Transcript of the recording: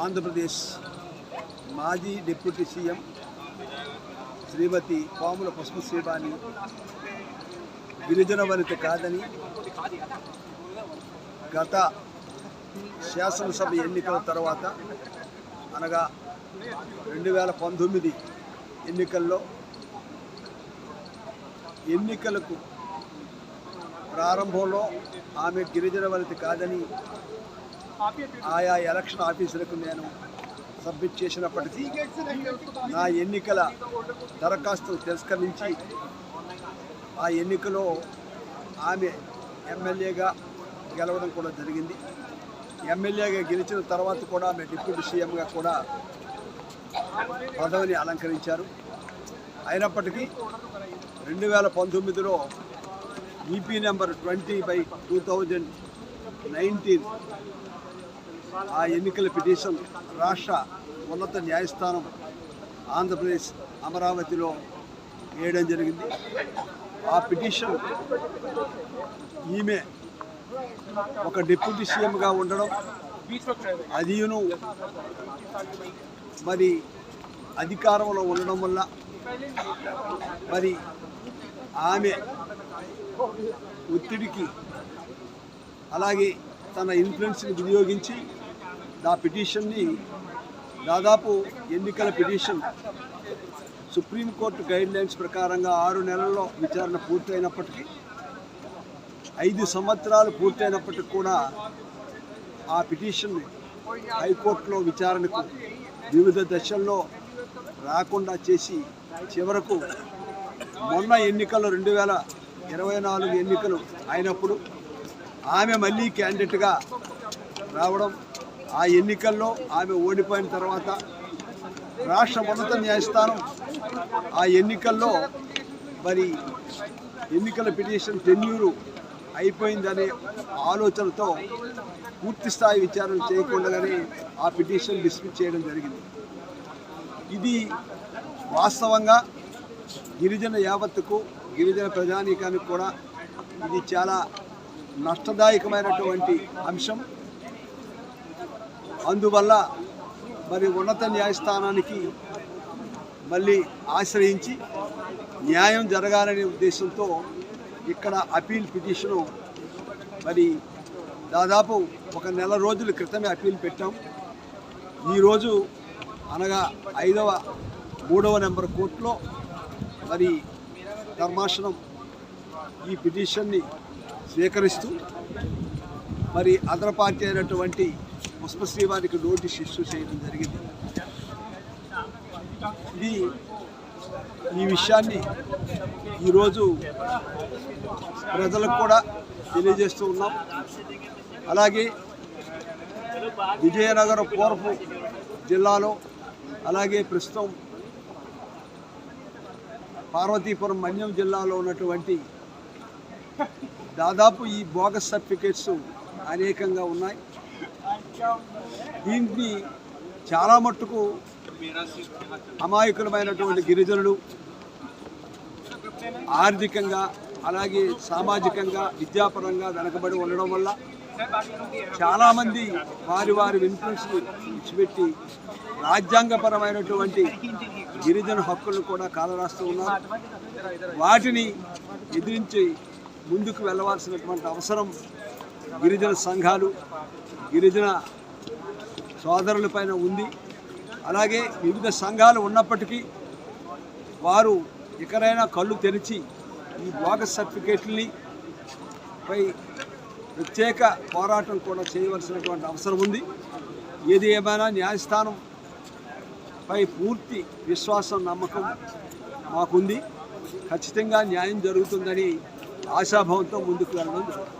ఆంధ్రప్రదేశ్ మాజీ deputy CM Shrimati పాముల పసుపు శ్రీవాణి గిరిజన వనిత కాదని గత శాసనసభ ఎన్నికల తర్వాత అనగా రెండు వేల పంతొమ్మిది ఎన్నికల్లో ఎన్నికలకు ప్రారంభంలో ఆమె గిరిజన వనిత కాదని ఆయా ఎలక్షన్ ఆఫీసులకు నేను సబ్మిట్ చేసినప్పటికీ నా ఎన్నికల దరఖాస్తులు తిరస్కరించి ఆ ఎన్నికలో ఆమె ఎమ్మెల్యేగా గెలవడం కూడా జరిగింది. ఎమ్మెల్యేగా గెలిచిన తర్వాత కూడా ఆమె డిప్యూటీ సీఎంగా కూడా పదవిని అలంకరించారు. అయినప్పటికీ రెండు వేల పంతొమ్మిదిలో EP number twenty by two thousand nineteen ఆ ఎన్నికల పిటిషన్ రాష్ట్ర ఉన్నత న్యాయస్థానం ఆంధ్రప్రదేశ్ అమరావతిలో వేయడం జరిగింది. ఆ పిటిషన్ ఈమె ఒక డిప్యూటీ సీఎంగా ఉండడం అదియును మరి అధికారంలో ఉండడం వల్ల మరి ఆమె ఒత్తిడికి అలాగే తన ఇన్ఫ్లుయెన్స్ని వినియోగించి ఆ పిటిషన్ని దాదాపు ఎన్నికల పిటిషన్ సుప్రీంకోర్టు గైడ్ లైన్స్ ప్రకారంగా ఆరు నెలల్లో విచారణ పూర్తయినప్పటికీ ఐదు సంవత్సరాలు పూర్తయినప్పటికీ కూడా ఆ పిటిషన్ హైకోర్టులో విచారణకు వివిధ దశల్లో రాకుండా చేసి చివరకు మొన్న ఎన్నికలు రెండు వేల ఇరవై నాలుగు ఎన్నికలు అయినప్పుడు ఆమె మళ్ళీ క్యాండిడేట్గా రావడం ఆ ఎన్నికల్లో ఆమె ఓడిపోయిన తర్వాత రాష్ట్ర ఉన్నత న్యాయస్థానం ఆ ఎన్నికల్లో మరి ఎన్నికల పిటిషన్ టెన్యూరు అయిపోయిందనే ఆలోచనతో పూర్తి స్థాయి విచారణ చేయకుండానే ఆ పిటిషన్ డిస్మిస్ చేయడం జరిగింది. ఇది వాస్తవంగా గిరిజన యావత్తుకు గిరిజన ప్రజానీకానికి కూడా ఇది చాలా నష్టదాయకమైనటువంటి అంశం. అందువల్ల మరి ఉన్నత న్యాయస్థానానికి మళ్ళీ ఆశ్రయించి న్యాయం జరగాలనే ఉద్దేశంతో ఇక్కడ అపీల్ పిటిషను మరి దాదాపు ఒక నెల రోజుల క్రితమే అపీల్ పెట్టాం. ఈరోజు అనగా ఐదవ మూడవ నెంబర్ కోర్టులో మరి ధర్మాసనం ఈ పిటిషన్ని స్వీకరిస్తూ మరి అదర్ పార్టీ అయినటువంటి పుష్పశ్రీ వారికి నోటీస్ ఇష్యూ చేయడం జరిగింది. ఇది ఈ విషయాన్ని ఈరోజు ప్రజలకు కూడా తెలియజేస్తూ ఉన్నాం. అలాగే విజయనగరం పూర్వపు జిల్లాలో అలాగే ప్రస్తుతం పార్వతీపురం మన్యం జిల్లాలో ఉన్నటువంటి దాదాపు ఈ బోగస్ సర్టిఫికేట్స్ అనేకంగా ఉన్నాయి. దీన్ని చాలా మట్టుకు అమాయకులమైనటువంటి గిరిజనులు ఆర్థికంగా అలాగే సామాజికంగా విద్యాపరంగా వెనకబడి ఉండడం వల్ల చాలామంది వారి వారి ఇన్ఫ్లుయెన్స్ ఇచ్చిపెట్టి రాజ్యాంగపరమైనటువంటి గిరిజన హక్కులను కూడా కాలరాస్తూ ఉన్నారు. వాటిని ఎదిరించి ముందుకు వెళ్ళవలసినటువంటి అవసరం గిరిజన సంఘాలు గిరిజన సోదరులపైన ఉంది. అలాగే వివిధ సంఘాలు ఉన్నప్పటికీ వారు ఎక్కడైనా కళ్ళు తెరిచి ఈ బోగస్ సర్టిఫికేట్లని పై ప్రత్యేక పోరాటం కూడా చేయవలసినటువంటి అవసరం ఉంది. ఏది ఏమైనా న్యాయస్థానం పై పూర్తి విశ్వాసం నమ్మకం మాకుంది. ఖచ్చితంగా న్యాయం జరుగుతుందని ఆశాభావంతో ముందుకు వెళ్ళడం జరుగుతుంది.